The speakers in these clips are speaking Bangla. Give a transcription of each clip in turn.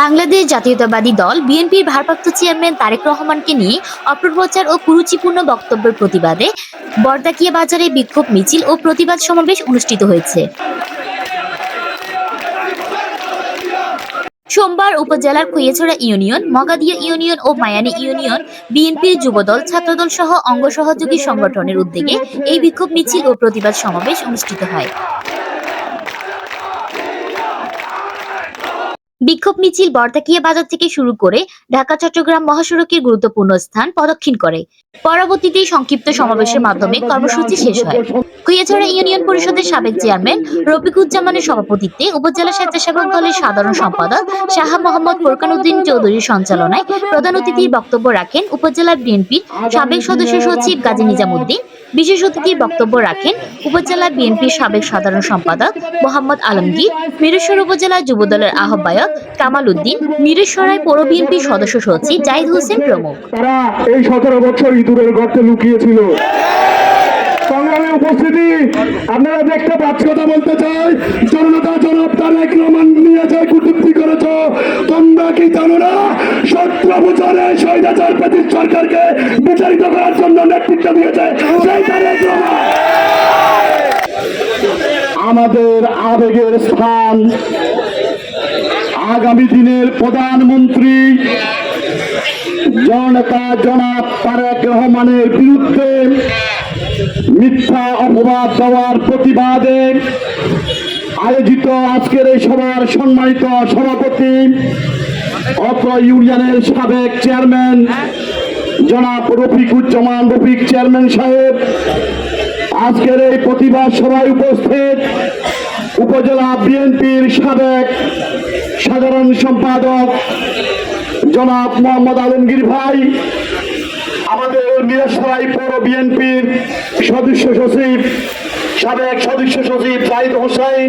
বাংলাদেশ জাতীয়তাবাদী দল, বিএনপির ভারপ্রাপ্ত চেয়ারম্যান তারেক রহমানকে নিয়ে অপপ্রচার ও কুরুচিপূর্ণ বক্তব্যের প্রতিবাদে বর্দাকিয়া বাজারে বিক্ষোভ মিছিল ও প্রতিবাদ সমাবেশ অনুষ্ঠিত হয়েছে। সোমবার উপজেলার খৈয়াছড়া ইউনিয়ন, মগাদিয়া ইউনিয়ন ও মায়ানী ইউনিয়ন বিএনপির যুবদল, ছাত্রদল সহ অঙ্গ সহযোগী সংগঠনের উদ্যোগে এই বিক্ষোভ মিছিল ও প্রতিবাদ সমাবেশ অনুষ্ঠিত হয়। বিক্ষোভ মিছিল বর্তাকিয়া বাজার থেকে শুরু করে ঢাকা, চট্টগ্রাম মহাসড়কের গুরুত্বপূর্ণ স্থান প্রদক্ষিণ করে। পরবর্তীতে সংক্ষিপ্ত সমাবেশের মাধ্যমে কর্মসূচি শেষ হয়। কুইয়াছড়া ইউনিয়ন পরিষদের সাবেক চেয়ারম্যান রফিকুজ্জামানের সভাপতিত্বে উপজেলা স্বেচ্ছাসেবক দলের সাধারণ সম্পাদক শাহ মোহাম্মদ ফোরকান উদ্দিন চৌধুরীর সঞ্চালনায় প্রধান অতিথির বক্তব্য রাখেন উপজেলা বিএনপির সাবেক সদস্য সচিব গাজী নিজামুদ্দিন বিশেষ অতিথির বক্তব্য রাখেন উপজেলা বিএনপির সাবেক সাধারণ সম্পাদক মোহাম্মদ আলমগীর মিরেশ্বর উপজেলা যুবদলের আহ্বায়ক কামাল উদ্দিন মিরেশ্বরায় পৌর বিএনপির সদস্য সচিব জাহিদ হোসেন প্রমুখ। এই সতেরো বছর ইঁদুরের গর্তে লুকিয়েছিল। সংগ্রামে উপস্থিতি, আপনারা দেখতে পাচ্ছ, কথা বলতে চাই, জনতা জনাব নিয়ে যে কুটুক্তি করেছ, তোমরা কি জানো না? সতেরো বছরে স্বৈরাচার সরকারকে বিচারিত করার জন্য নেতৃত্ব দিয়েছে। আমাদের আবেগের স্থান। আগামী দিনের প্রধানমন্ত্রী জনতা জনাব তারেক রহমানের বিরুদ্ধে মিথ্যা অপবাদ দেওয়ার প্রতিবাদে আয়োজিত আজকের এই সভার সম্মানিত সভাপতি অত্র ইউনিয়নের সাবেক চেয়ারম্যান জনাব রফিকুজ্জামান রফিক চেয়ারম্যান সাহেব, আজকের এই প্রতিবাদ সভায় উপস্থিত উপজেলা বিএনপির সাবেক সাধারণ সম্পাদক জনাব মোহাম্মদ আলমগীর ভাই, আমাদের মিরাসরাই পৌর বিএনপির সদস্য সচিব, সাবেক সদস্য সচিব জাহিদ হোসেন,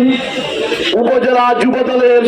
উপজেলা যুবদলের